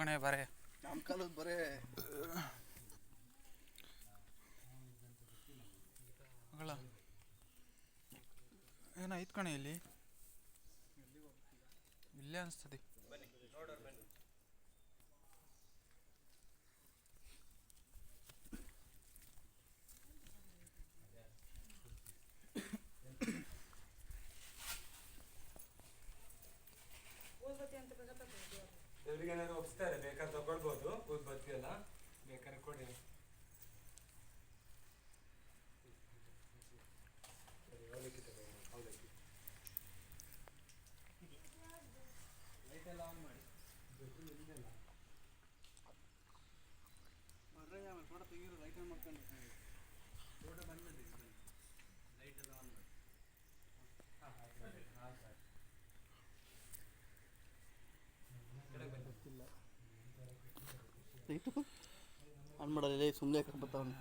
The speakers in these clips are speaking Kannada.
ಕಣೆ ಬರೇ? ನಮ್ಮ ಕಾಲದ ಬರೇ ಮಗಳ. ಏನಾಯ್ತು ಕಣೆ ಇಲ್ಲಿ? ಇಲ್ಲೇ ಅನಿಸ್ತದೆ. ಆನ್ ಮಾಡಲಿಲ್ಲ ಸುಮ್ಮನೆ ಬರ್ತಾವನು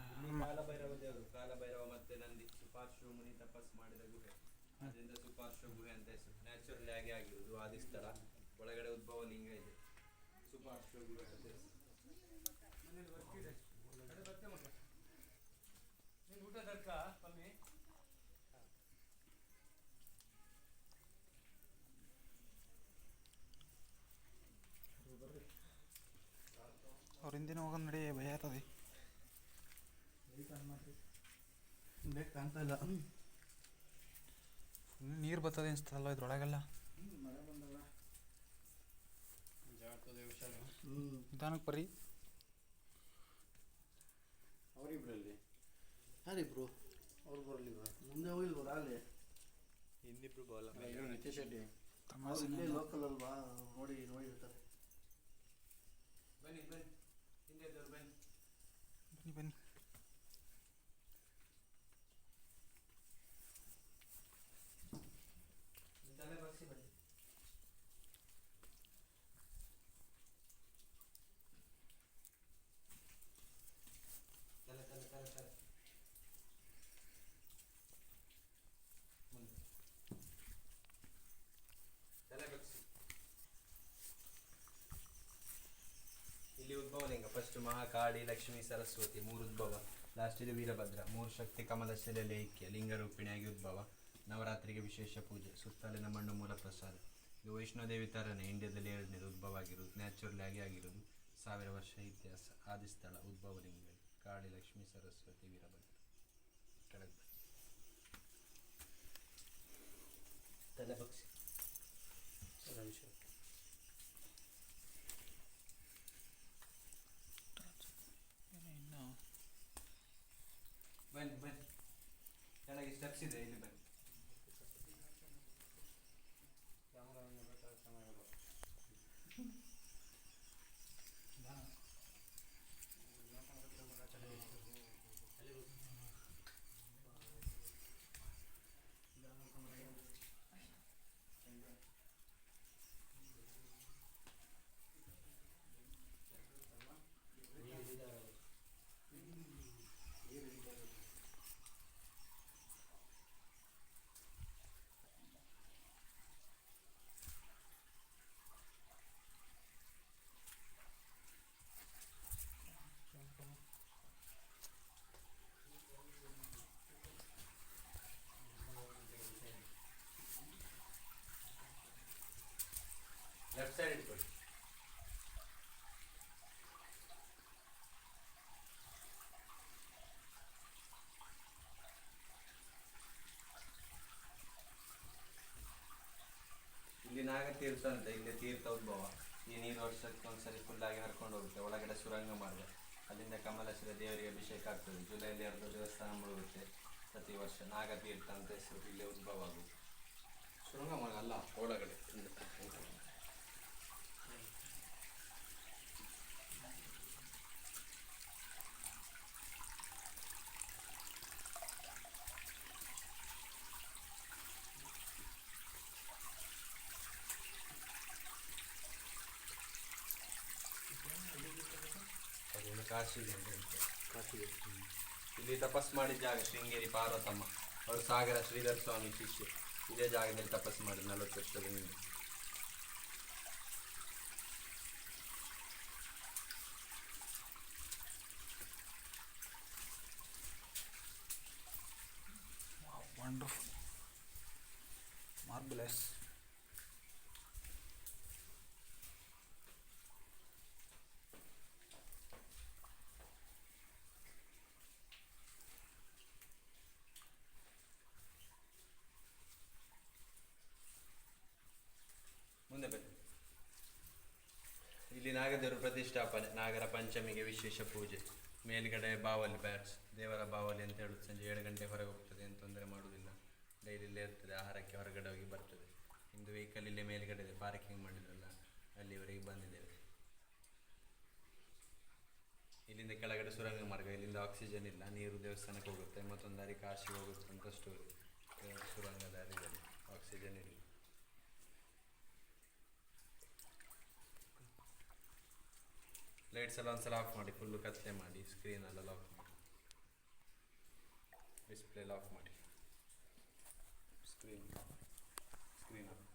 ಕಾಲಭೈರವ ಮತ್ತೆ ನಂದಿ ಸುಪಾರ್ಶ್ವ ಮುನಿ ತಪಸ್ ಮಾಡಿದ ಗುಹೆ ಅದರಿಂದ ಸುಪಾರ್ಶ್ವ ಗುಹೆ ಅಂತ ಹೆಸರು ನ್ಯಾಚುರಲ್ ಆಗಿ ಆಗಿರುವುದು ಆದಿ ಸ್ಥಳ ಒಳಗಡೆ ಉದ್ಭವ ಲಿಂಗ ಇದೆ ಸುಪಾರ್ಶ್ವ ಗುಹೆ ಅಂತ ಹೆಸರು ಇದೆ. ಕಡೆ ಬರ್ತೆ ಮಗ. ನೀನ್ ಊಟ ತರ್ಕ ಮಮ್ಮಿ ಅವ್ರ ಹಿಂದಿನ ಹೋಗೋದು ನಡಿ ಭಯ ಆಗ್ತದೆ ಬೇಕು ಕಾಣ್ತಾ ಇಲ್ಲ. ನೀರು ಬರ್ತದೆ ಅನ್ಸ್ತದಲ್ಲ ಇದ್ರೊಳಗೆಲ್ಲ. ನಿಧಾನಕ್ಕೆ ಬರ್ರಿ. ಯಾರಿಬ್ರು ಅವ್ರು ಬರಲಿಲ್ಲ ಮುಂದೆ ಹೋಗಿಲ್ವ ಆಗಲಿ ಇನ್ನಿಬ್ರು ಬೋಲ ನಿತ್ಯ ಶೆಟ್ಟಿ. ತಮಾಷೆ ಇಲ್ಲೇ ಲೋಕಲ್ ಅಲ್ವಾ? ನೋಡಿ ನೋಡಿರ್ತಾರೆ ಬನ್ನಿ ಬನ್ನಿ. ಹಿಂದೆ ಬನ್ನಿ ಬನ್ನಿ. ಇಲ್ಲಿ ಉದ್ಭವ ಲಿಂಗ ಫಸ್ಟ್ ಮಹಾಕಾಳಿ, ಲಕ್ಷ್ಮೀ, ಸರಸ್ವತಿ, ಮೂರು ಉದ್ಭವ. ಲಾಸ್ಟ್ ಇದು ವೀರಭದ್ರ. ಮೂರು ಶಕ್ತಿ, ಕಮಲ ಶಿಲೆಯಲ್ಲಿ ಐಕ್ಯ ಲಿಂಗರೂಪಿಣಿಯಾಗಿ ಉದ್ಭವ. ನವರಾತ್ರಿಗೆ ವಿಶೇಷ ಪೂಜೆ. ಸುತ್ತಲಿನ ಮಣ್ಣು ಮೂಲ ಪ್ರಸಾದ. ಇದು ವೈಷ್ಣೋದೇವಿ ತರನೇ, ಇಂಡಿಯಾದಲ್ಲಿ ಎರಡನೇದು ಉದ್ಭವ ಆಗಿರೋದು ನ್ಯಾಚುರಲ್ ಆಗಿ ಆಗಿರೋದು ಸಾವಿರ ವರ್ಷ ಇತಿಹಾಸ. ಆದಿಸ್ಥಳ, ಉದ್ಭವ ಲಿಂಗ ಕಾಳಿ, ಲಕ್ಷ್ಮೀ, ಸರಸ್ವತಿ, ವೀರಭದ್ರ ಕೆಳಗೆ ಬನ್ನಿ. ತಲೆ ಬಗ್ಸಿ ಒಂದು ನಿಮಿಷ ಇನ್ನು ಬನ್ನಿ ಬನ್ನಿ ಕೆಳಗೆ ಸ್ಟೆಪ್ಸ್ ಇದೆ ಇಲ್ಲಿ ಬನ್ನಿ ಅಂತ, ಇಲ್ಲಿ ತೀರ್ಥ ಉದ್ಭವ ಈ ನೀರು ವರ್ಷಕ್ಕೆ ಒಂದ್ಸರಿ ಫುಲ್ ಆಗಿ ಹರ್ಕೊಂಡು ಹೋಗುತ್ತೆ. ಒಳಗಡೆ ಸುರಂಗ ಮಾಡಿದೆ ಅಲ್ಲಿಂದ ಕಮಲಶ್ರೀ ದೇವರಿಗೆ ಅಭಿಷೇಕ ಆಗ್ತದೆ. ಜುಲೈಲಿ ಅರ್ಧ ದೇವಸ್ಥಾನ ಮುಳುಗುತ್ತೆ ಪ್ರತಿ ವರ್ಷ. ನಾಗತೀರ್ಥ ಅಂತ ಹೆಸರು, ಇಲ್ಲಿ ಉದ್ಭವ ಆಗುತ್ತೆ. ಸುರಂಗ ಮಾರ್ಗ ಅಲ್ಲ, ಒಳಗಡೆ. ಕಾಶಿಗೆ ಅಂತ ಹೇಳ್ತಾರೆ ಕಾಶಿಗೆ ಇಲ್ಲಿ ತಪಸ್ ಮಾಡಿದ ಜಾಗ ಶೃಂಗೇರಿ ಪಾರ್ವತಮ್ಮ ಅವರು ಸಾಗರ ಶ್ರೀಧರ್ ಸ್ವಾಮಿ ಶಿಷ್ಯ ಇದೇ ಜಾಗದಲ್ಲಿ ತಪಸ್ ಮಾಡಿದ ನಲವತ್ತು ವರ್ಷದ ಹಿಂದೆ Wow, wonderful. Marvelous. ನಾಗದೇವರು ಪ್ರತಿಷ್ಠಾಪನೆ. ನಾಗರ ಪಂಚಮಿಗೆ ವಿಶೇಷ ಪೂಜೆ. ಮೇಲ್ಗಡೆ ಬಾವಲಿ ಬ್ಯಾಟ್ಸ್ ದೇವರ ಬಾವಲಿ ಅಂತ ಹೇಳುದು ಸಂಜೆ ಏಳು ಗಂಟೆ ಹೊರಗೆ ಹೋಗ್ತದೆ. ಏನು ತೊಂದರೆ ಮಾಡುವುದಿಲ್ಲ. ಡೈಲಿ ಇಲ್ಲೇ ಇರ್ತದೆ. ಆಹಾರಕ್ಕೆ ಹೊರಗಡೆ ಹೋಗಿ ಬರ್ತದೆ. ಇಂದು ವೆಹಿಕಲ್ ಇಲ್ಲೇ ಮೇಲ್ಗಡೆ ಇದೆ. ಪಾರ್ಕಿಂಗ್ ಮಾಡಿದ್ರಲ್ಲ, ಅಲ್ಲಿವರೆಗೆ ಬಂದಿದ್ದೇವೆ. ಇಲ್ಲಿಂದ ಕೆಳಗಡೆ ಸುರಂಗ ಮಾರ್ಗ ಇಲ್ಲಿಂದ ಆಕ್ಸಿಜನ್ ಇಲ್ಲ. ನೀರು ದೇವಸ್ಥಾನಕ್ಕೆ ಹೋಗುತ್ತೆ. ಮತ್ತೊಂದು ದಾರಿ ಕಾಶಿ ಹೋಗುತ್ತೆ ಅಂತ ಸ್ಟೋರಿ ಸುರಂಗ ದಾರಿಯಲ್ಲಿ ಆಕ್ಸಿಜನ್ ಇಲ್ಲ. ಲೈಟ್ಸ್ ಎಲ್ಲ ಒಂದ್ಸಲ ಆಫ್ ಮಾಡಿ ಫುಲ್ಲು ಕತ್ತಲೆ ಮಾಡಿ ಸ್ಕ್ರೀನೆಲ್ಲ ಲಾಕ್ ಮಾಡಿ. ಡಿಸ್ಪ್ಲೇ ಲಾಕ್ ಮಾಡಿ. Screen screen off